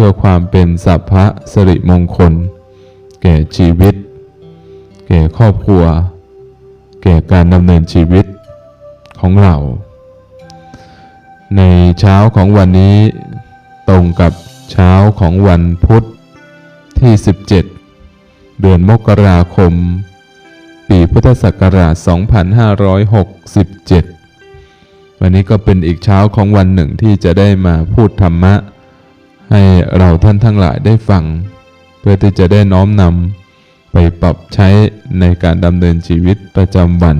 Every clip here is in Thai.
พื่อความเป็นสัพพะสิริมงคล แก่ชีวิต แก่ครอบครัว แก่การดำเนินชีวิตของเรา ในเช้าของวันนี้ตรงกับเช้าของวันพุธที่ 17 เดือนมกราคม ปีพุทธศักราช 2567 วันนี้ก็เป็นอีกเช้าของวันหนึ่งที่จะได้มาพูดธรรมะ ให้เราท่านทั้งหลายได้ฟัง เพื่อที่จะได้น้อมนำไปปรับใช้ในการดำเนินชีวิตประจำวัน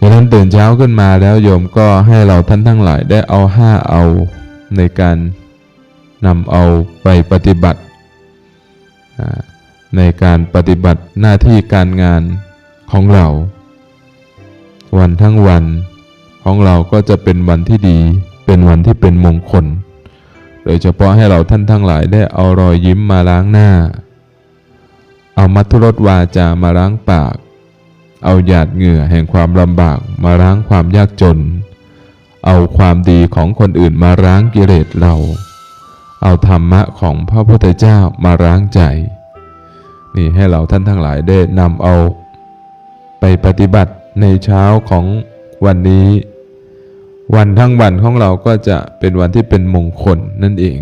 ดังนั้นตื่นเช้าขึ้นมาแล้วโยมก็ให้เราท่านทั้งหลายได้เอาห้าเอาในการนำเอาไปปฏิบัติ ในการปฏิบัติหน้าที่การงานของเรา วันทั้งวันของเราก็จะเป็นวันที่ดี เป็นวันที่เป็นมงคล ดยเฉพาะให้เราท่านทั้งหลายได้เอารอยยิ้มมาล้างหน้า เอามัทุรสวาจามาล้างปาก เอาหยาดเหงื่อแห่งความลำบากมาล้างความยากจน เอาความดีของคนอื่นมาล้างกิเลสเรา เอาธรรมะของพระพุทธเจ้ามาล้างใจ นี่ให้เราท่านทั้งหลายได้นำเอา ไปปฏิบัติในเช้าของวันนี้ วันทั้งวันของเราก็จะเป็นวันที่เป็นมงคลนั่นเอง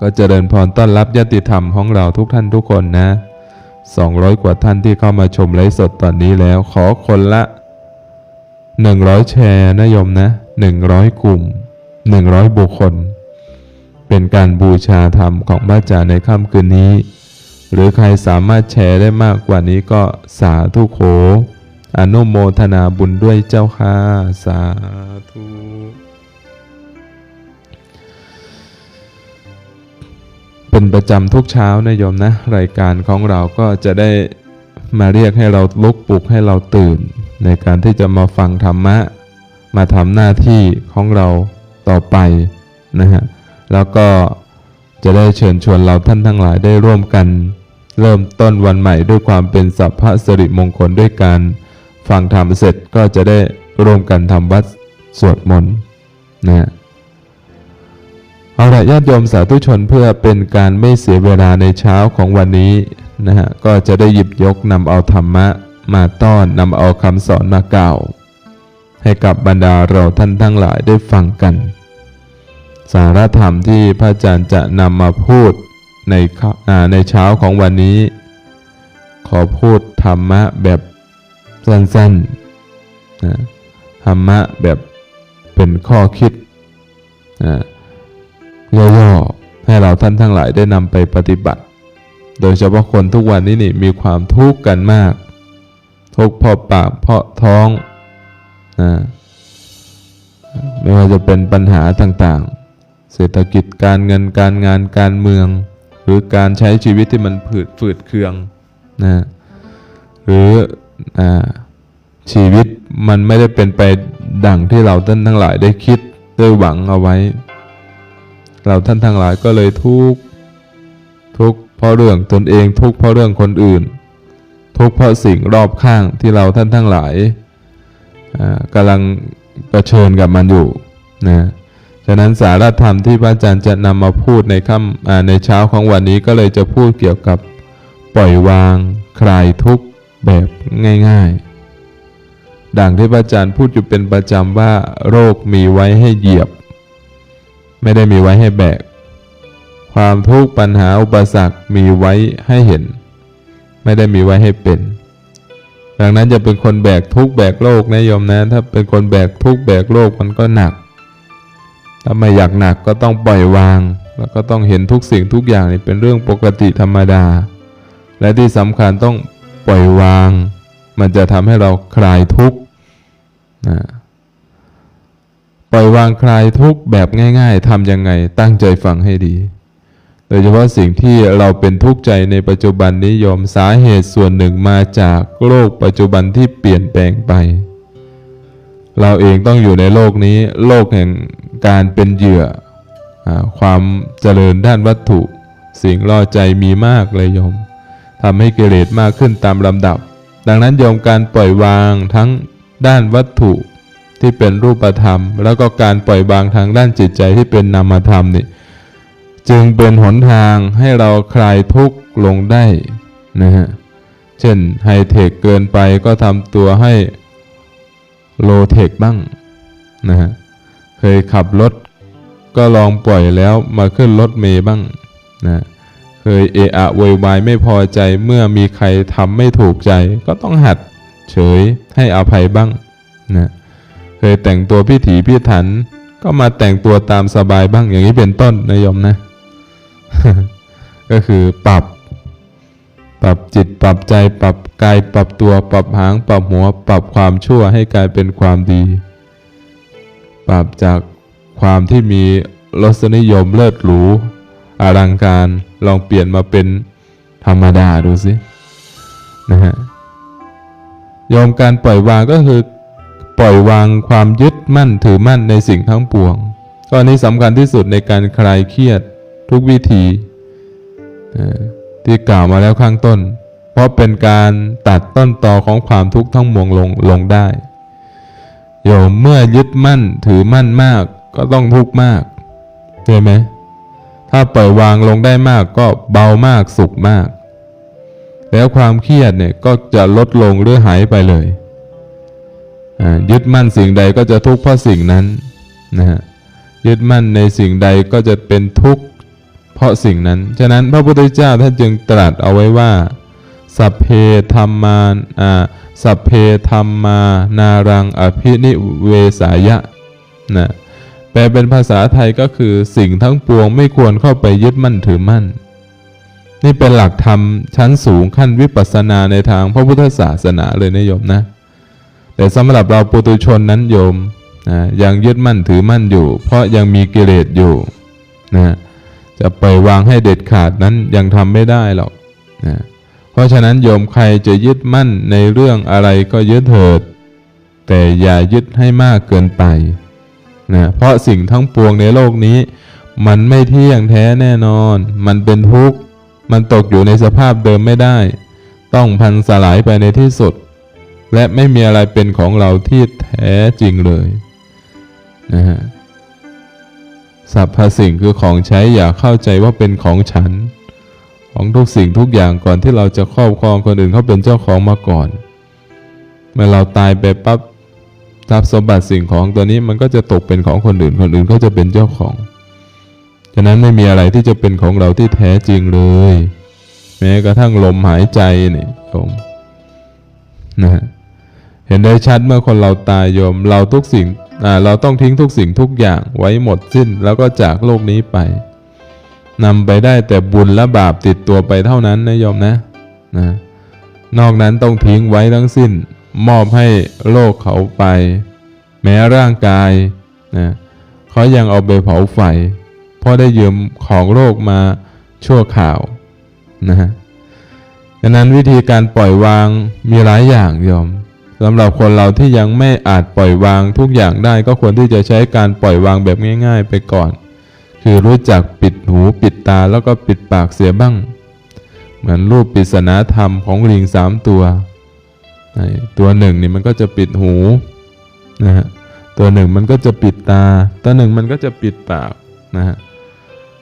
ก็เจริญพรต้อนรับญาติธรรมของเราทุกท่านทุกคนนะ 200 กว่าท่านที่เข้ามาชมไลฟ์สดตอนนี้แล้ว ขอคนละ 100 แชร์นะโยมนะ 100 กลุ่ม 100 บุคคล เป็นการบูชาธรรมของพระอาจารย์ในค่ำคืนนี้ หรือใครสามารถแชร์ได้มากกว่านี้ก็สาธุโข อนุโมทนาบุญด้วยเจ้าค่ะ สาธุเป็นประจำทุกเช้านะโยมนะ รายการของเราก็จะได้มาเรียกให้เราลุกปลุกให้เราตื่น ในการที่จะมาฟังธรรมะ มาทำหน้าที่ของเราต่อไปนะฮะแล้วก็จะได้เชิญชวนเราท่านทั้งหลายได้ร่วมกัน เริ่มต้นวันใหม่ด้วยความเป็นสัพพะสิริมงคลด้วยการ ฟังธรรมเสร็จก็จะได้ร่วมกันทำวัดสวดมนต์นะฮะเอาละญาติโยมสาธุชนเพื่อเป็นการไม่เสียเวลาในเช้าของวันนี้นะฮะก็จะได้หยิบยกนำเอาธรรมะมาต้อนนำเอาคำสอนมาเก่า ให้กับบรรดาเราท่านทั้งหลายได้ฟังกัน สารธรรมที่พระอาจารย์จะนำมาพูดในข้อในเช้าของวันนี้ ขอพูดธรรมะแบบ สั้นๆนะธรรมะแบบเป็นข้อคิดนะย่อๆให้เราท่านทั้งหลายได้นำไปปฏิบัติ โดยเฉพาะคนทุกวันนี้นี่มีความทุกข์กันมาก ทุกข์เพราะปากเพราะท้องนะไม่ว่าจะเป็นปัญหาต่างๆ เศรษฐกิจการเงินการงานการเมือง หรือการใช้ชีวิตที่มันผืดฝืดเคืองนะหรือ ชีวิตมันไม่ได้เป็นไปดังที่เราท่านทั้งหลายได้คิดได้หวังเอาไว้ เราท่านทั้งหลายก็เลยทุกทุกเพราะเรื่องตนเองทุกเพราะเรื่องคนอื่น ทุกเพราะสิ่งรอบข้างที่เราท่านทั้งหลายอ่ากำลังเผชิญกับมันอยู่นะฉะนั้นสาระธรรมที่พระอาจารย์จะนำมาพูดในค่ำในเช้าของวันนี้ก็เลยจะพูดเกี่ยวกับปล่อยวางคลายทุกข์ แบบง่ายๆ ดังที่พระอาจารย์พูดอยู่เป็นประจำว่า โรคมีไว้ให้เหยียบ ไม่ได้มีไว้ให้แบก ความทุกข์ปัญหาอุปสรรคมีไว้ให้เห็น ไม่ได้มีไว้ให้เป็น ดังนั้นจะเป็นคนแบกทุกข์แบกโลกนะโยมนะ ถ้าเป็นคนแบกทุกข์แบกโลกมันก็หนัก ถ้าไม่อยากหนักก็ต้องปล่อยวาง แล้วก็ต้องเห็นทุกสิ่งทุกอย่างนี่เป็นเรื่องปกติธรรมดา และที่สำคัญต้อง ปล่อยวาง มันจะทำให้เราคลายทุกข์นะปล่อยวางคลายทุกข์แบบง่าย ๆทำยังไงตั้งใจฟังให้ดี โดยเฉพาะสิ่งที่เราเป็นทุกข์ใจในปัจจุบันนี้โยมสาเหตุส่วนหนึ่งมาจากโลกปัจจุบันที่เปลี่ยนแปลงไป เราเองต้องอยู่ในโลกนี้ โลกแห่งการเป็นเหยื่ออความเจริญด้านวัตถุ สิ่งล่อใจมีมากเลยยม ทำให้กิเลสมากขึ้นตามลำดับ ดังนั้นโยมการปล่อยวางทั้งด้านวัตถุที่เป็นรูปธรรม แล้วก็การปล่อยวางทางด้านจิตใจที่เป็นนามธรรมนี่จึงเป็นหนทางให้เราคลายทุกข์ลงได้นะฮะเช่นไฮเทคเกินไปก็ทำตัวให้โลเทคบ้างนะฮะเคยขับรถก็ลองปล่อยแล้วมาขึ้นรถเมย์บ้างนะ เคยเอะอะโวยวายไม่พอใจเมื่อมีใครทำไม่ถูกใจ ก็ต้องหัดเฉยให้อภัยบ้างนะเคยแต่งตัวพิถีพิถัน ก็มาแต่งตัวตามสบายบ้างอย่างนี้เป็นต้นนะโยมนะ ก็คือปรับ ปรับจิตปรับใจปรับกายปรับตัวปรับหางปรับหัว ปรับความชั่วให้กลายเป็นความดี ปรับจากความที่มีรสนิยมเลิศหรู อลังการ ลองเปลี่ยนมาเป็นธรรมดาดูสินะฮะยอมการปล่อยวางก็คือปล่อยวางความยึดมั่นถือมั่นในสิ่งทั้งปวงก็อันนี้สำคัญที่สุดในการคลายเครียดทุกวิธีที่กล่าวมาแล้วข้างต้น เพราะเป็นการตัดต้นตอของความทุกข์ทั้งมวลลงลงได้โยมเมื่อยึดมั่นถือมั่นมากก็ต้องทุกข์มากใช่ไหม ถ้าปล่อยวางลงได้มากก็เบามากสุขมาก แล้วความเครียดเนี่ยก็จะลดลงหรือหายไปเลย ยึดมั่นสิ่งใดก็จะทุกข์เพราะสิ่งนั้นนะฮะยึดมั่นในสิ่งใดก็จะเป็นทุกข์เพราะสิ่งนั้น ฉะนั้นพระพุทธเจ้าท่านจึงตรัสเอาไว้ว่า สัพเพธรรมาอ่าสัพเพธรรมานารังอภินิเวสายะนะ แปลเป็นภาษาไทยก็คือสิ่งทั้งปวงไม่ควรเข้าไปยึดมั่นถือมั่น นี่เป็นหลักธรรมชั้นสูงขั้นวิปัสสนาในทางพระพุทธศาสนาเลยนะโยมนะ แต่สำหรับเราปุตุชนนั้นโยมนะยังยึดมั่นถือมั่นอยู่ เพราะยังมีกิเลสอยู่นะจะปล่อยวางให้เด็ดขาดนั้นยังทำไม่ได้หรอกนะเพราะฉะนั้นโยมใครจะยึดมั่นในเรื่องอะไรก็ยึดเถิด แต่อย่ายึดให้มากเกินไป นะเพราะสิ่งทั้งปวงในโลกนี้ มันไม่เที่ยงแท้แน่นอน มันเป็นทุกข์ มันตกอยู่ในสภาพเดิมไม่ได้ ต้องพันสลายไปในที่สุด และไม่มีอะไรเป็นของเราที่แท้จริงเลยนะฮะสรรพสิ่งคือของใช้อย่าเข้าใจว่าเป็นของฉัน ของทุกสิ่งทุกอย่างก่อนที่เราจะครอบครองคนอื่นเขาเป็นเจ้าของมาก่อน เมื่อเราตายไปปั๊บ ทรัพย์สมบัติสิ่งของตัวนี้มันก็จะตกเป็นของคนอื่น คนอื่นก็จะเป็นเจ้าของ ฉะนั้นไม่มีอะไรที่จะเป็นของเราที่แท้จริงเลย แม้กระทั่งลมหายใจนี่โยมนะ เห็นได้ชัดเมื่อคนเราตายโยม เราทุกสิ่งเราต้องทิ้งทุกสิ่งทุกอย่างไว้หมดสิ้นแล้วก็จากโลกนี้ไปนำไปได้แต่บุญและบาปติดตัวไปเท่านั้นนะโยมนะนะ นอกนั้นต้องทิ้งไว้ทั้งสิ้น มอบให้โลกเขาไป แม้ร่างกายนะเขายังเอาไปเผาไฟเพราะได้ยืมของโลกมาชั่วข่าวนะฮะดังนั้นวิธีการปล่อยวางมีหลายอย่างโยมสำหรับคนเราที่ยังไม่อาจปล่อยวางทุกอย่างได้ก็ควรที่จะใช้การปล่อยวางแบบง่าย ๆ ไปก่อน คือรู้จักปิดหูปิดตาแล้วก็ปิดปากเสียบ้าง เหมือนรูปปริศนาธรรมของลิงสามตัว ตัวหนึ่งนี่มันก็จะปิดหูนะฮะตัวหนึ่งมันก็จะปิดตา ตัวหนึ่งมันก็จะปิดปากนะฮะ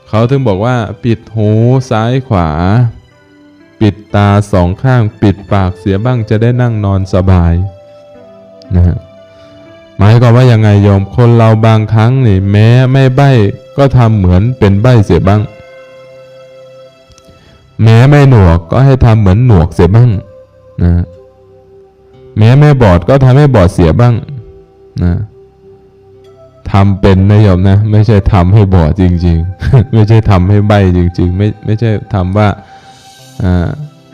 เขาถึงบอกว่าปิดหูซ้ายขวา ปิดตาสองข้าง ปิดปากเสียบ้างจะได้นั่งนอนสบายนะฮะหมายความว่ายังไงโยมคนเราบางครั้งนี่แม้ไม่ใบ้ก็ทำเหมือนเป็นใบ้เสียบ้าง แม้ไม่หนวกก็ให้ทำเหมือนหนวกเสียบ้างนะ แม้ไม่บอดก็ทำให้บอดเสียบ้างนะทำเป็นนะโยมนะ ไม่ใช่ทำให้บอดจริง ๆ ไม่ใช่ทำให้ใบจริง ๆ ไม่ไม่ใช่ทำว่า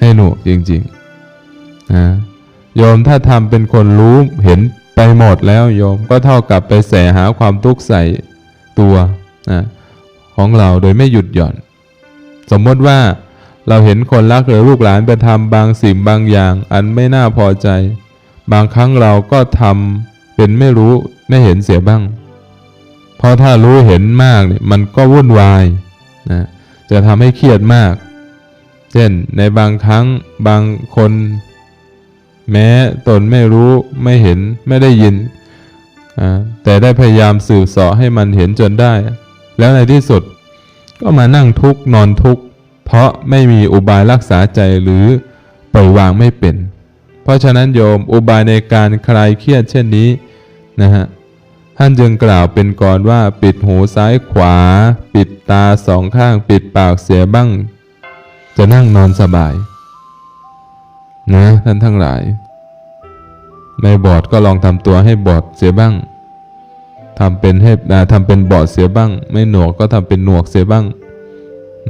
ให้หนวกจริงๆนะโยมถ้าทำเป็นคนรู้เห็นไปหมดแล้วโยมก็เท่ากับไปแสหาความทุกข์ใส่ตัวนะของเราโดยไม่หยุดหย่อน สมมติว่าเราเห็นคนรักหรือลูกหลานไปทำบางสิ่งบางอย่าง อันไม่น่าพอใจ บางครั้งเราก็ทำเป็นไม่รู้ไม่เห็นเสียบ้าง เพราะถ้ารู้เห็นมากเนี่ยมันก็วุ่นวายนะจะทำให้เครียดมาก เช่นในบางครั้งบางคน แม้ตนไม่รู้ไม่เห็นไม่ได้ยิน แต่ได้พยายามสื่อเสาะให้มันเห็นจนได้ แล้วในที่สุดก็มานั่งทุกข์นอนทุกข์เพราะไม่มีอุบายรักษาใจหรือปล่อยวางไม่เป็น เพราะฉะนั้นโยมอุบายในการคลายเครียดเช่นนี้นะฮะท่านจึงกล่าวเป็นก่อนว่าปิดหูซ้ายขวา ปิดตาสองข้าง ปิดปากเสียบ้าง จะนั่งนอนสบาย นะท่านทั้งหลาย ไม่บอดก็ลองทำตัวให้บอดเสียบ้างทำเป็นให้ทำเป็นบอดเสียบ้าง ไม่หนวกก็ทำเป็นหนวกเสียบ้าง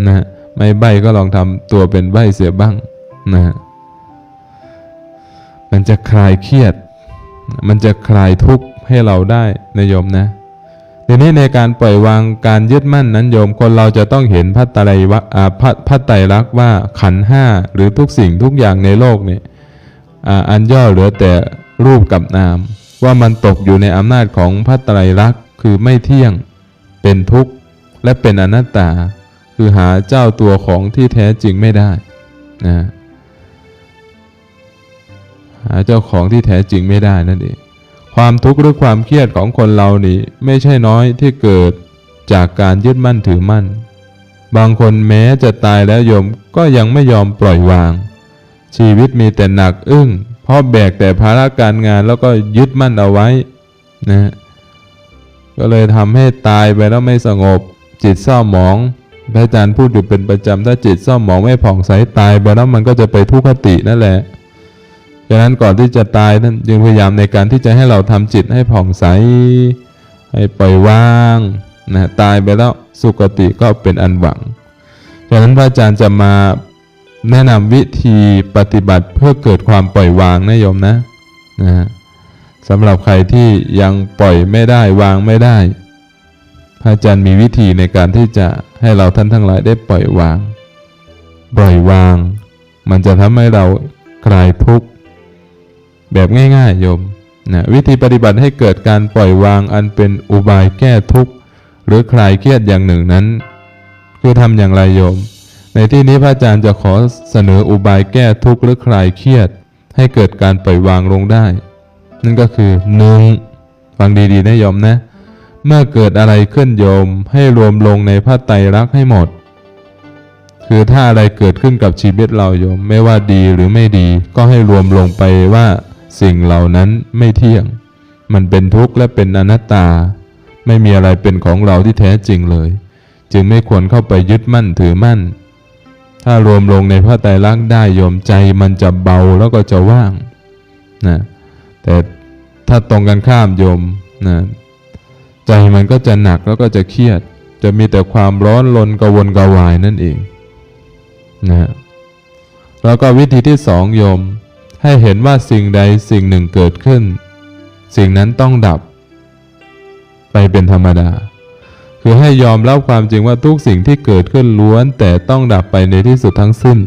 นะไม่ใบก็ลองทำตัวเป็นใบเสียบ้าง นะ มันจะคลายเครียด มันจะคลายทุกข์ให้เราได้นะโยมนะทีนี้ในการปล่อยวางการยึดมั่นนั้นโยมคนเราจะต้องเห็นพระไตรวะอ่าพระพระไตรลักษณ์ว่าขันห้าหรือทุกสิ่งทุกอย่างในโลกนี่อันย่อเหลือแต่รูปกับนาม ว่ามันตกอยู่ในอำนาจของพระไตรลักษณ์คือไม่เที่ยงเป็นทุกข์และเป็นอนัตตา คือหาเจ้าตัวของที่แท้จริงไม่ได้นะ หาเจ้าของที่แท้จริงไม่ได้นั่นเองความทุกข์หรือความเครียดของคนเรานี่ไม่ใช่น้อยที่เกิดจากการยึดมั่นถือมั่น บางคนแม้จะตายแล้วยมก็ยังไม่ยอมปล่อยวาง ชีวิตมีแต่หนักอึ้งเพราะแบกแต่ภาระการงานแล้วก็ยึดมั่นเอาไว้นะฮะก็เลยทำให้ตายไปแล้วไม่สงบ จิตเศร้าหมองพระอาจารย์พูดอยู่เป็นประจำถ้าจิตเศร้าหมองไม่ผ่องใสตายไปแล้วมันก็จะไปทุกขตินั่นแหละ ฉะนั้นก่อนที่จะตายนั้นจึงพยายามในการที่จะให้เราทำจิตให้ผ่องใส ให้ปล่อยวางนะตายไปแล้วสุคติก็เป็นอันหวังฉะนั้นพระอาจารย์จะมาแนะนำวิธีปฏิบัติเพื่อเกิดความปล่อยวางนะโยมนะนะฮะสำหรับใครที่ยังปล่อยไม่ได้วางไม่ได้ พระอาจารย์มีวิธีในการที่จะให้เราท่านทั้งหลายได้ปล่อยวาง ปล่อยวาง มันจะทำให้เราคลายทุกข์ แบบง่ายๆโยมนะวิธีปฏิบัติให้เกิดการปล่อยวางอันเป็นอุบายแก้ทุกข์ หรือคลายเครียดอย่างหนึ่งนั้น คือทำอย่างไรโยม ในที่นี้พระอาจารย์จะขอเสนออุบายแก้ทุกข์หรือคลายเครียด ให้เกิดการปล่อยวางลงได้ นั่นก็คือหนึ่งฟังดีๆนะโยมนะ เมื่อเกิดอะไรขึ้นโยมให้รวมลงในพระไตรลักษณ์ให้หมด คือถ้าอะไรเกิดขึ้นกับชีวิตเราโยม ไม่ว่าดีหรือไม่ดี ก็ให้รวมลงไปว่า สิ่งเหล่านั้นไม่เที่ยง มันเป็นทุกข์และเป็นอนัตตา ไม่มีอะไรเป็นของเราที่แท้จริงเลย จึงไม่ควรเข้าไปยึดมั่นถือมั่น ถ้ารวมลงในพระไตรลักษณ์ได้โยมใจมันจะเบาแล้วก็จะว่างนะแต่ถ้าตรงกันข้ามโยมนะใจมันก็จะหนักแล้วก็จะเครียด จะมีแต่ความร้อนรนกวนกวายนั่นเองนะฮะแล้วก็วิธีที่สองโยม ให้เห็นว่าสิ่งใดสิ่งหนึ่งเกิดขึ้น สิ่งนั้นต้องดับ ไปเป็นธรรมดา คือให้ยอมรับความจริงว่าทุกสิ่งที่เกิดขึ้นล้วน แต่ต้องดับไปในที่สุดทั้งสิ้น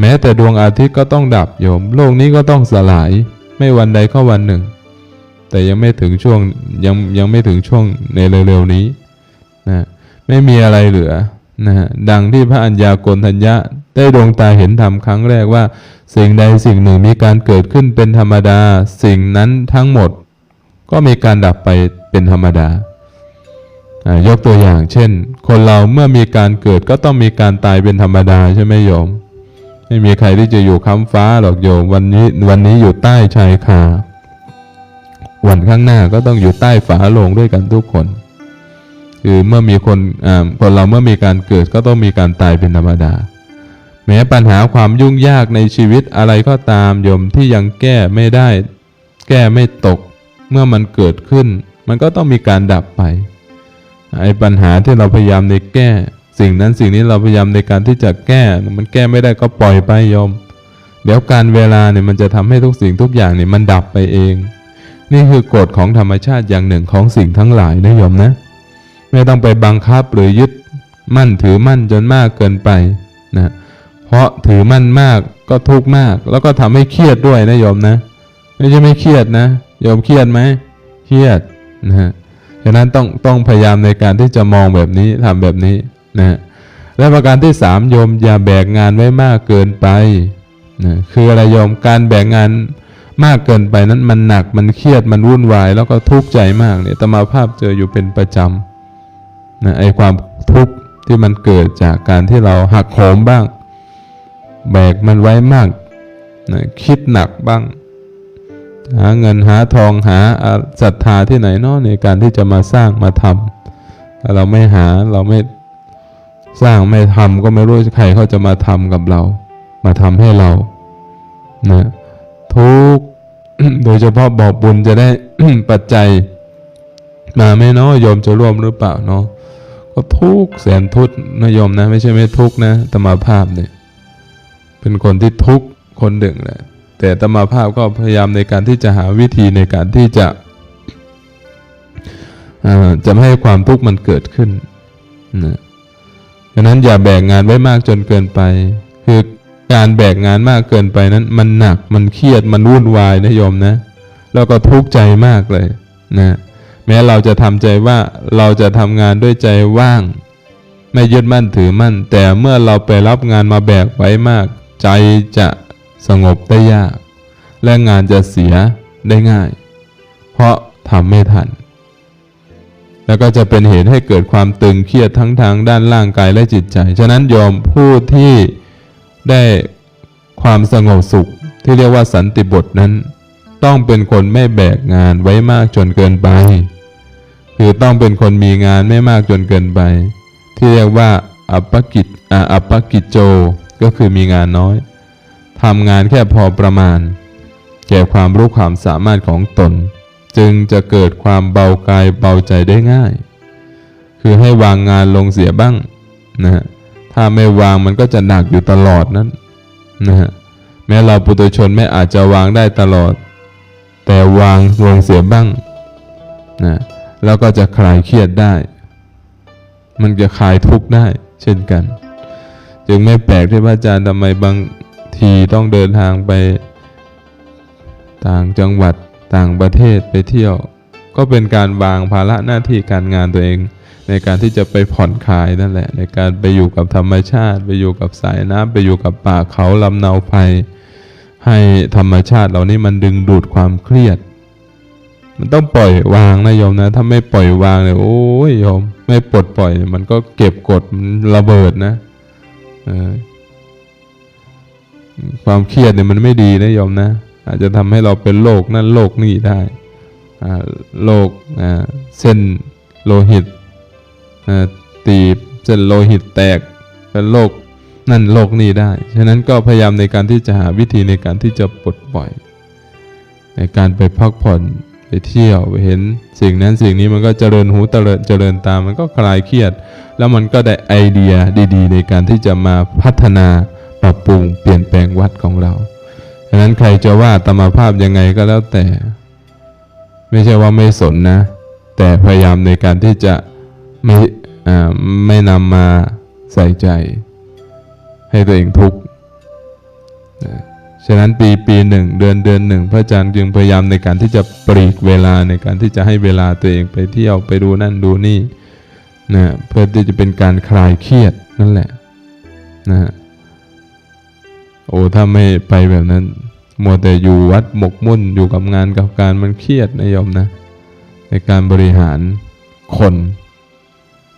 แม้แต่ดวงอาทิตย์ก็ต้องดับโยม โลกนี้ก็ต้องสลาย ไม่วันใดก็วันหนึ่ง แต่ยังไม่ถึงช่วงยังยังไม่ถึงช่วงในเร็วๆนี้นะไม่มีอะไรเหลือนะดังที่พระอัญญาโกณทัญญะได้ดวงตาเห็นธรรมครั้งแรกว่า สิ่งใดสิ่งหนึ่งมีการเกิดขึ้นเป็นธรรมดา สิ่งนั้นทั้งหมด ก็มีการดับไปเป็นธรรมดายกตัวอย่างเช่น คนเราเมื่อมีการเกิดก็ต้องมีการตายเป็นธรรมดาใช่ไหมโยม ไม่มีใครที่จะอยู่ค้ำฟ้าหรอกโยมวันนี้วันนี้อยู่ใต้ชายคาวันข้างหน้าก็ต้องอยู่ใต้ฝาโลงด้วยกันทุกคนคือเมื่อมีคนคนเราเมื่อมีการเกิดก็ต้องมีการตายเป็นธรรมดา แม้ปัญหาความยุ่งยากในชีวิตอะไรก็ตามโยมที่ยังแก้ไม่ได้ แก้ไม่ตก เมื่อมันเกิดขึ้น มันก็ต้องมีการดับไปไอ้ปัญหาที่เราพยายามในแก้ สิ่งนั้นสิ่งนี้เราพยายามในการที่จะแก้ มันแก้ไม่ได้ก็ปล่อยไปโยม เดี๋ยวการเวลาเนี่ยมันจะทำให้ทุกสิ่งทุกอย่างเนี่ยมันดับไปเอง นี่คือกฎของธรรมชาติอย่างหนึ่งของสิ่งทั้งหลายนะโยมนะ ไม่ต้องไปบังคับหรือยึดมั่นถือมั่นจนมากเกินไปนะ ราะถือมั่นมากก็ทุกข์มาก แล้วก็ทำให้เครียดด้วยนะโยมนะ ไม่ใช่ไม่เครียดนะโยมเครียดไหมเครียดนะฮะฉะนั้นต้องต้องพยายามในการที่จะมองแบบนี้ทำแบบนี้นะฮะและประการที่สามโยมอย่าแบกงานไว้มากเกินไปนะคืออะไรโยมการแบกงานมากเกินไปนั้นมันหนักมันเครียดมันวุ่นวาย แล้วก็ทุกข์ใจมากเนี่ยตมาภาพเจออยู่เป็นประจำนะไอความทุกข์ที่มันเกิดจากการที่เราหักโหมบ้าง แบกมันไว้มากนะคิดหนักบ้าง หาเงินหาทองหาศรัทธาที่ไหนเนาะในการที่จะมาสร้างมาทำถ้าเราไม่หาเราไม่สร้างไม่ทำก็ไม่รู้ใครเขาจะมาทำกับเรา มาทำให้เรานะทุกโดยเฉพาะบอกบุญจะได้ปัจจัย มาไหม่เนาะโยมจะร่วมหรือเปล่าเนาะก็ทุกแสนทุกนะโยมนะ ไม่ใช่ไม่ทุกข์นะตมาภาพเนี่ย เป็นคนที่ทุกข์คนหนึ่งแหละแต่ตมาภาพก็พยายามในการที่จะหาวิธีในการที่จะจะไม่ให้ความทุกข์มันเกิดขึ้นนะดังนั้นอย่าแบกงานไว้มากจนเกินไป คือการแบกงานมากเกินไปนั้น มันหนักมันเครียดมันวุ่นวายนะโยมนะ แล้วก็ทุกข์ใจมากเลยนะแม้เราจะทำใจว่าเราจะทำงานด้วยใจว่าง ไม่ยึดมั่นถือมั่น แต่เมื่อเราไปรับงานมาแบกไว้มาก ใจจะสงบได้ยาก และงานจะเสียได้ง่าย เพราะทำไม่ทัน แล้วก็จะเป็นเหตุให้เกิดความตึงเครียดทั้งทางด้านร่างกายและจิตใจ ฉะนั้นโยมผู้ที่ได้ความสงบสุขที่เรียกว่าสันติบทนั้น ต้องเป็นคนไม่แบกงานไว้มากจนเกินไป คือต้องเป็นคนมีงานไม่มากจนเกินไป ที่เรียกว่าอัปปกิจอัปปกิจโจ ก็คือมีงานน้อยทำงานแค่พอประมาณ แก่ความรู้ความสามารถของตน จึงจะเกิดความเบากายเบาใจได้ง่าย คือให้วางงานลงเสียบ้างนะฮะถ้าไม่วางมันก็จะหนักอยู่ตลอดนั้นนะฮะแม้เราปุถุชนไม่อาจจะวางได้ตลอด แต่วางลงเสียบ้างนะแล้วก็จะคลายเครียดได้ มันจะคลายทุกข์ได้เช่นกัน จึงไม่แปลกที่พระอาจารย์ทำไมบางทีต้องเดินทางไป ต่างจังหวัดต่างประเทศไปเที่ยว ก็เป็นการวางภาระหน้าที่การงานตัวเอง ในการที่จะไปผ่อนคลายนั่นแหละ ในการไปอยู่กับธรรมชาติ ไปอยู่กับสายน้ำไปอยู่กับป่าเขาลำเนาไพรให้ธรรมชาติเหล่านี้มันดึงดูดความเครียด มันต้องปล่อยวางนะโยมนะ ถ้าไม่ปล่อยวางเนี่ยโอ้ยโยม ไม่ปลดปล่อยมันก็เก็บกดมันระเบิดนะ ความเครียดเนี่ยมันไม่ดีนะโยมนะ อาจจะทำให้เราเป็นโรคนั่นโรคนี่ได้โรคเส้นโลหิตตีบเส้นโลหิตแตกเป็นโรคนั่นโรคนี่ได้ ฉะนั้นก็พยายามในการที่จะหาวิธีในการที่จะปลดปล่อย ในการไปพักผ่อน เที่ยวไปเห็นสิ่งนั้นสิ่งนี้มันก็เจริญหูเจริญเจริญตามันก็คลายเครียด แล้วมันก็ได้ไอเดียดีๆ ในการที่จะมาพัฒนาปรับปรุงเปลี่ยนแปลงวัดของเราฉะนั้นใครจะว่าตมาภาพยังไงก็แล้วแต่ ไม่ใช่ว่าไม่สนนะ แต่พยายามในการที่จะไม่ไม่นำมาใส่ใจ ให้ตัวเองทุกข์ ฉะนั้นปีปีหนึ่งเดือนเดือนหนึ่งพระอาจารย์จึงพยายามในการที่จะปลีกเวลาในการที่จะให้เวลาตัวเองไปเที่ยวไปดูนั่นดูนี่นะเพื่อที่จะเป็นการคลายเครียดนั่นแหละนะโอ้ถ้าไม่ไปแบบนั้นมัวแต่อยู่วัดหมกมุ่นอยู่กับงานกับการมันเครียดนะโยมนะ ในการบริหารคน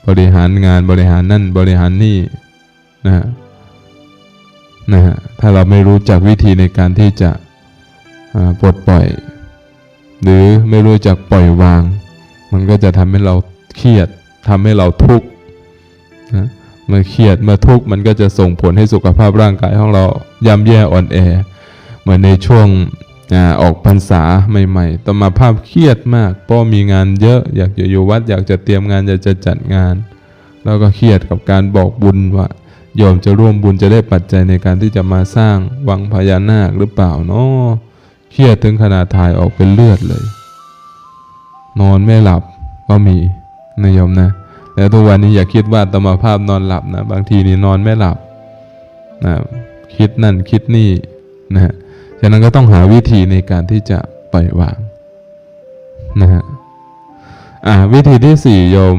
บริหารงานบริหารนั่นบริหารนี่นะฮะ นะฮะถ้าเราไม่รู้จักวิธีในการที่จะปลดปล่อย หรือไม่รู้จักปล่อยวาง มันก็จะทำให้เราเครียดทำให้เราทุกข์นะเมื่อเครียดเมื่อทุกข์มันก็จะส่งผลให้สุขภาพร่างกายของเราย่ำแย่อ่อนแอ เหมือนในช่วงออกพรรษาใหม่ๆต่อมาภาพเครียดมากเพราะมีงานเยอะอยากจะอยู่วัด อยากจะเตรียมงานอยากจะจัดงาน แล้วก็เครียดกับการบอกบุญว่า โยมจะร่วมบุญจะได้ปัจจัยในการที่จะมาสร้างวังพญานาคหรือเปล่าเนาะเครียดถึงขนาดถ่ายออกเป็นเลือดเลย นอนไม่หลับก็มีนะโยมนะ แล้วทุกวันนี้อย่าคิดว่าตมาภาพนอนหลับนะ บางทีนี่นอนไม่หลับนะคิดนั่นคิดนี่นะฮะฉะนั้นก็ต้องหาวิธีในการที่จะปล่อยวางนะฮะอ่าวิธีที่สี่โยม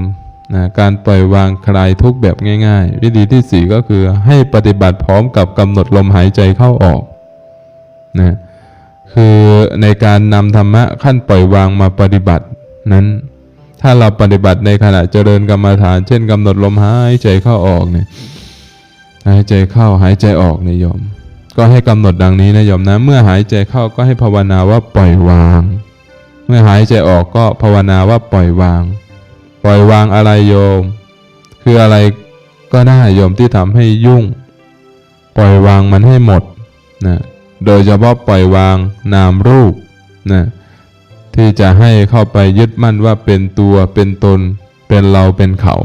นะการปล่อยวางคลายทุกข์แบบง่าย ๆ วิธีที่สี่ก็คือให้ปฏิบัติพร้อมกับกำหนดลมหายใจเข้าออกนะคือในการนำธรรมะขั้นปล่อยวางมาปฏิบัตินั้น ถ้าเราปฏิบัติในขณะเจริญกรรมฐาน เช่นกำหนดลมหายใจเข้าออกเนี่ยหายใจเข้าหายใจออกเนี่ยโยม ก็ให้กำหนดดังนี้นะโยมนะ เมื่อหายใจเข้าก็ให้ภาวนาว่าปล่อยวาง เมื่อหายใจออกก็ภาวนาว่าปล่อยวาง ล่อยวางอะไรโยม คืออะไรก็ได้โยมที่ทำให้ยุ่ง ปล่อยวางมันให้หมดนะโดยเฉพาะปล่อยวางนามรูปนะที่จะให้เข้าไปยึดมั่นว่าเป็นตัวเป็นตน เป็นเราเป็นเขา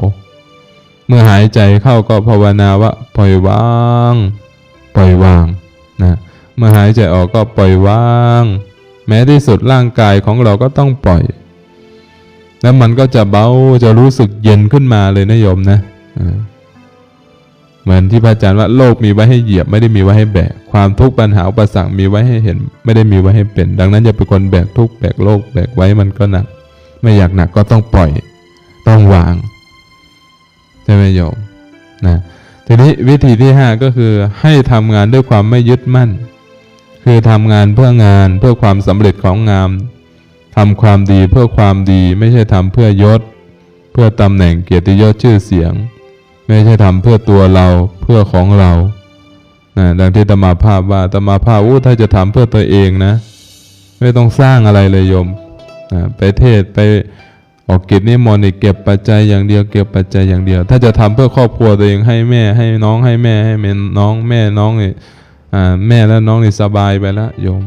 เมื่อหายใจเข้าก็ภาวนาว่าปล่อยวาง ปล่อยวางนะเมื่อหายใจออกก็ปล่อยวาง แม้ที่สุดร่างกายของเราก็ต้องปล่อย แล้วมันก็จะเบาจะรู้สึกเย็นขึ้นมาเลยนะโยมนะเหมือนที่พระอาจารย์ว่าโลกมีไว้ให้เหยียบไม่ได้มีไว้ให้แบก ความทุกข์ปัญหาอุปสรรคมีไว้ให้เห็น ไม่ได้มีไว้ให้เป็น ดังนั้นอย่าเป็นคนแบกทุกข์แบกโลกแบกไว้มันก็หนัก ไม่อยากหนักก็ต้องปล่อย ต้องวางใช่ไหมโยมนะทีนี้วิธีที่ห้าก็คือให้ทำงานด้วยความไม่ยึดมั่น คือทำงานเพื่องานเพื่อความสำเร็จของงาน ทำความดีเพื่อความดีไม่ใช่ทำเพื่อยศ เพื่อตำแหน่งเกียรติยศชื่อเสียง ไม่ใช่ทำเพื่อตัวเราเพื่อของเรานะดังที่ตมาภาพว่าตมาภาพอู้ถ้าจะทำเพื่อตัวเองนะ ไม่ต้องสร้างอะไรเลยโยมนะไปเทศไปออกกิจนิมนต์นี่เก็บปัจจัยอย่างเดียวเก็บปัจจัยอย่างเดียว ถ้าจะทำเพื่อครอบครัวตัวเองให้แม่ให้น้องให้แม่ให้เมนน้องแม่น้องนี่แม่และน้องนี่สบายไปแล้วโยม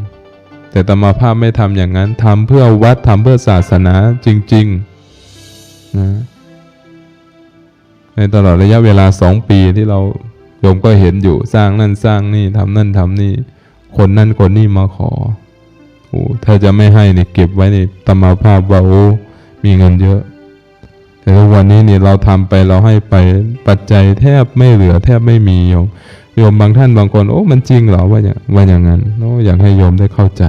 แต่ตมาภาพไม่ทำอย่างนั้นทำเพื่อวัดทำเพื่อศาสนาจริงๆนะในตลอดระยะเวลาสองปีที่เราโยมก็เห็นอยู่สร้างนั่นสร้างนี่ทำนั่นทำนี่ คนนั่นคนนี่มาขอโอ้ถ้าจะไม่ให้นี่เก็บไว้ในตมาภาพว่าโอ้มีเงินเยอะ แต่ทุกวันนี้เนี่ยเราทำไปเราให้ไปปัจจัยแทบไม่เหลือแทบไม่มีโยม โยมบางท่านบางคน โอ้ มันจริงเหรอว่าอย่างว่าอย่างนั้นโอ้อยากให้โยมได้เข้าใจ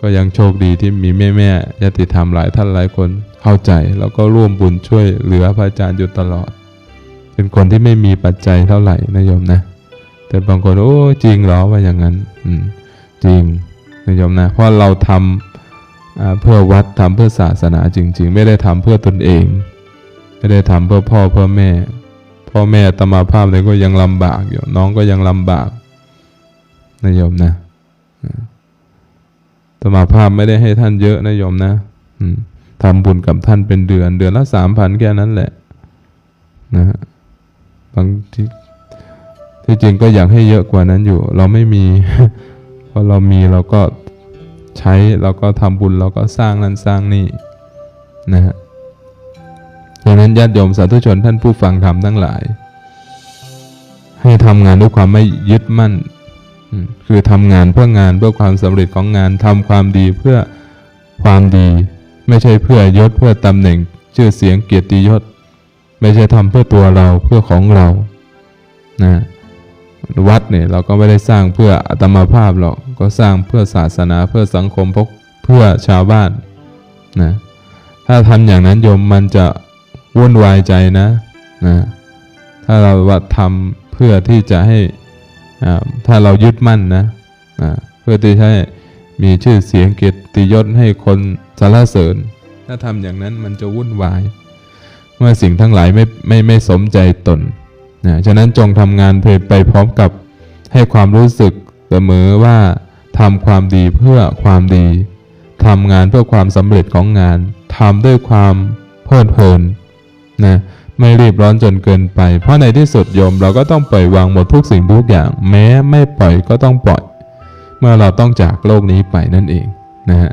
ก็ยังโชคดีที่มีแม่แม่ญาติธรรมหลายท่านหลายคนเข้าใจ แล้วก็ร่วมบุญช่วยเหลือพระอาจารย์อยู่ตลอด เป็นคนที่ไม่มีปัจจัยเท่าไหร่นะโยมนะ แต่บางคน โอ้ จริงเหรอว่าอย่างนั้น อืม จริงนะโยมนะ เพราะเราทำอ่าเพื่อวัดทำเพื่อศาสนาจริง ๆ ไม่ได้ทำเพื่อตนเอง ไม่ได้ทำเพื่อพ่อเพื่อแม่ พ่อแม่ตมาภาพเลยก็ยังลำบากอยู่น้องก็ยังลำบากนะโยมนะสมาภาพไม่ได้ให้ท่านเยอะนะโยมนะทำบุญกับท่านเป็นเดือน เดือนละสามพันแค่นั้นแหละนะฮะบางที่ที่จริงก็อยากให้เยอะกว่านั้นอยู่ เราไม่มีพอเรามีเราก็ใช้เราก็ทำบุญเราก็สร้างนั้นสร้างนี่นะฮะ ดังนั้นญาติโยมสาธุชนท่านผู้ฟังธรรมทั้งหลาย ให้ทำงานด้วยความไม่ยึดมั่น คือทำงานเพื่องานเพื่อความสำเร็จของงานทำความดีเพื่อความดี ไม่ใช่เพื่อยศเพื่อตำแหน่งชื่อเสียงเกียรติยศ ไม่ใช่ทำเพื่อตัวเราเพื่อของเรานะวัดเนี่ยเราก็ไม่ได้สร้างเพื่ออัตมาภาพหรอกก็สร้างเพื่อศาสนาเพื่อสังคมพกเพื่อชาวบ้านนะถ้าทำอย่างนั้นโยมมันจะ วุ่นวายใจนะนะถ้าเราว่าทำเพื่อที่จะให้ถ้าเรายึดมั่นนะอ่าเพื่อที่จะให้มีชื่อเสียงเกียรติยศให้คนสรรเสริญ ถ้าทำอย่างนั้นมันจะวุ่นวาย เมื่อสิ่งทั้งหลายไม่ไม่ไม่สมใจตนนะฉะนั้นจงทำงานไปไปพร้อมกับให้ความรู้สึกเสมอว่าทำความดีเพื่อความดีทำงานเพื่อความสำเร็จของงานทำด้วยความเพลิดเพลิน นะไม่รีบร้อนจนเกินไป เพราะในที่สุดโยมเราก็ต้องปล่อยวางหมดทุกสิ่งทุกอย่าง แม้ไม่ปล่อยก็ต้องปล่อย เมื่อเราต้องจากโลกนี้ไปนั่นเองนะฮะ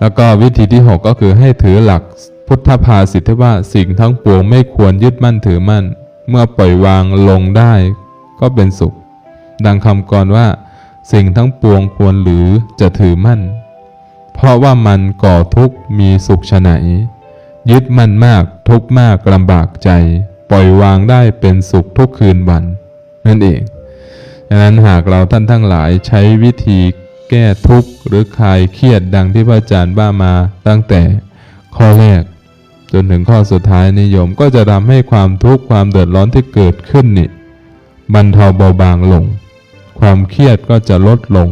แล้วก็วิธีที่ 6 ก็คือให้ถือหลักพุทธภาษิที่ว่าสิ่งทั้งปวงไม่ควรยึดมั่นถือมั่น เมื่อปล่อยวางลงได้ ก็เป็นสุข ดังคำกรว่า สิ่งทั้งปวงควรหรือจะถือมั่น เพราะว่ามันก่อทุกข์มีสุขฉไหน ยึดมั่นมากทุกมากลำบากใจ ปล่อยวางได้เป็นสุขทุกคืนวัน นั่นเองดังนั้นหากเราท่านทั้งหลายใช้วิธีแก้ทุกข์หรือคลายเครียดดังที่พระอาจารย์ว่ามาตั้งแต่ข้อแรก จนถึงข้อสุดท้ายนิยมก็จะทำให้ความทุกข์ความเดือดร้อนที่เกิดขึ้นนี่บรรเทาเบาบางลง ความเครียดก็จะลดลง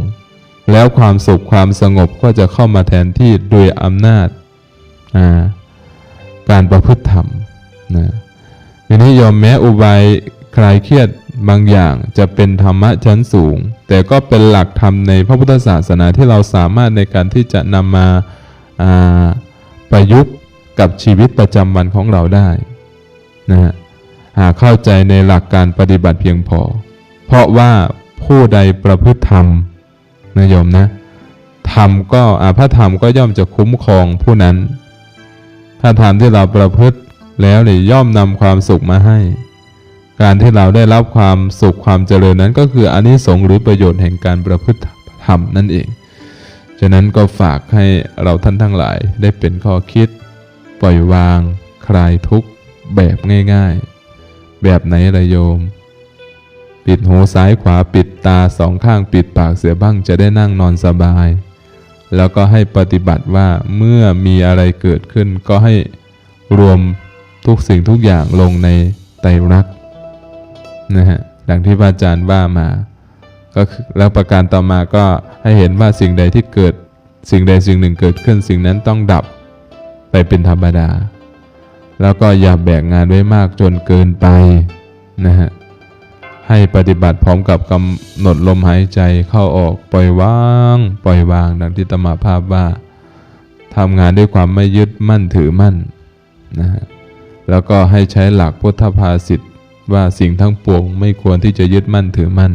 แล้วความสุขความสงบก็จะเข้ามาแทนที่โดยอำนาจอ่า การประพฤติธรรมนะทีนี้ยอมแม้อุบายคลายเครียดบางอย่างจะเป็นธรรมะชั้นสูง แต่ก็เป็นหลักธรรมในพระพุทธศาสนาที่เราสามารถในการที่จะนำมาาประยุกต์กับชีวิตประจำวันของเราได้นะฮะหากเข้าใจในหลักการปฏิบัติเพียงพอ เพราะว่าผู้ใดประพฤติธรรมนะโยมนะธรรมก็อาพระธรรมก็ย่อมจะคุ้มครองผู้นั้น ถ้าธรรมที่เราประพฤติแล้วเนี่ยย่อมนำความสุขมาให้ การที่เราได้รับความสุขความเจริญนั้นก็คืออานิสงส์หรือประโยชน์แห่งการประพฤติธรรมนั่นเอง ฉะนั้นก็ฝากให้เราท่านทั้งหลายได้เป็นข้อคิด ปล่อยวาง คลายทุกข์แบบง่ายๆ แบบไหนระโยม ปิดหูซ้ายขวาปิดตาสองข้างปิดปากเสียบ้างจะได้นั่งนอนสบาย แล้วก็ให้ปฏิบัติว่าเมื่อมีอะไรเกิดขึ้น ก็ให้รวมทุกสิ่งทุกอย่างลงในไตรลักษณ์นะฮะดังที่พระอาจารย์ว่ามาก็แล้วประการต่อมาก็ให้เห็นว่าสิ่งใดที่เกิดสิ่งใดสิ่งหนึ่งเกิดขึ้น สิ่งนั้นต้องดับไปเป็นธรรมดา แล้วก็อย่าแบกงานไว้มากจนเกินไปนะฮะ ให้ปฏิบัติพร้อมกับกำหนดลมหายใจเข้าออกปล่อยวาง ปล่อยวางดังที่ตมาภาพว่าทำงานด้วยความไม่ยึดมั่นถือมั่นนะฮะแล้วก็ให้ใช้หลักพุทธภาษิตว่าสิ่งทั้งปวงไม่ควรที่จะยึดมั่นถือมั่น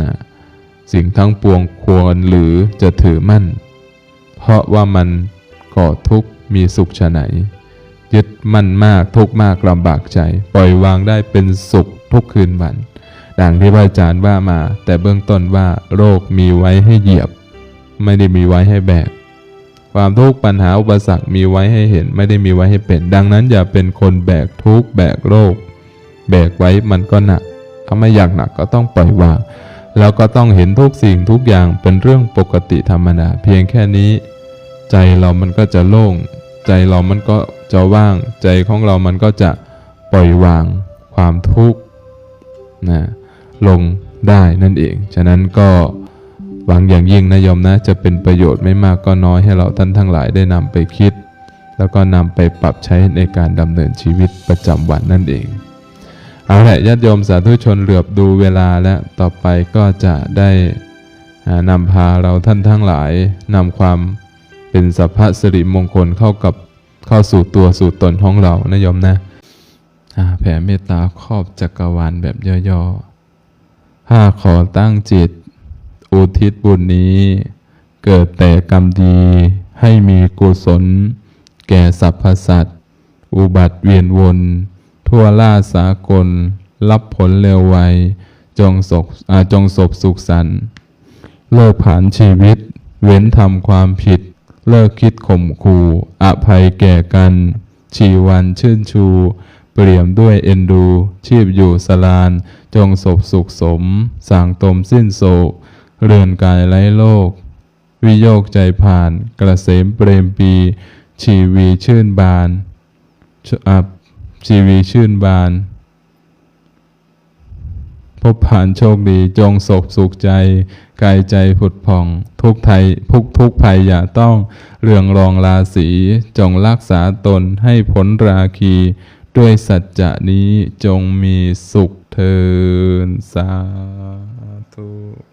นะสิ่งทั้งปวงควรหรือจะถือมั่น เพราะว่ามันก่อทุกข์มีสุขฉะไหน ยึดมั่นมากทุกมากลำบากใจ ปล่อยวางได้เป็นสุขทุกคืนวัน ดังที่พระอาจารย์ว่ามา แต่เบื้องต้นว่าโรคมีไว้ให้เหยียบ ไม่ได้มีไว้ให้แบกความทุกข์ปัญหาอุปสรรคมีไว้ให้เห็นไม่ได้มีไว้ให้เป็น ดังนั้นอย่าเป็นคนแบกทุกข์แบกโรค แบกไว้มันก็หนัก ถ้าไม่อยากหนักก็ต้องปล่อยวาง แล้วก็ต้องเห็นทุกสิ่งทุกอย่างเป็นเรื่องปกติธรรมดาเพียงแค่นี้ ใจเรามันก็จะโล่ง ใจเรามันก็จะว่าง ใจของเรามันก็จะปล่อยวางความทุกข์นะลงได้นั่นเอง ฉะนั้นก็หวังอย่างยิ่งนะยมนะจะเป็นประโยชน์ไม่มากก็น้อยให้เราท่านทั้งหลายได้นำไปคิด แล้วก็นำไปปรับใช้ในการดำเนินชีวิตประจำวันนั่นเอง เอาละญาติโยมสาธุชนเหลือบดูเวลาและต่อไปก็จะได้นำพาเราท่านทั้งหลายนำความ เป็นสัพพะสิริมงคลเข้ากับเข้าสู่ตัวสู่ตนของเรานะโยมนะแผ่เมตตาครอบจักรวาลแบบย่อๆข้าขอตั้งจิต อุทิศบุญนี้ เกิดแต่กรรมดีให้มีกุศล แก่สรรพสัตว์อุบัติเวียนวน ทั่วล่าสากล รับผลเร็วไวจงศกจงศพสุขสันต์เลิกผ่านชีวิต เว้นทำความผิด เลิกคิดข่มขู่อภัยแก่กัน ชีวันชื่นชู เปลี่ยมด้วยเอ็นดู ชีพอยู่สลาน จงศพสุขสม สางตมสิ้นโศก เรือนกายไร้โลก วิโยกใจผ่าน กระเสมเปรมปี ชีวีชื่นบานชีวีชื่นบาน พบผ่านโชคดีจงศกสุขใจ กายใจผุดผ่อง ทุกไทยทุกทุกภัยอย่าต้องเรื่องรองราศีจงรักษาตนให้พ้นราคี ด้วยสัจจะนี้จงมีสุขเทินสาธุ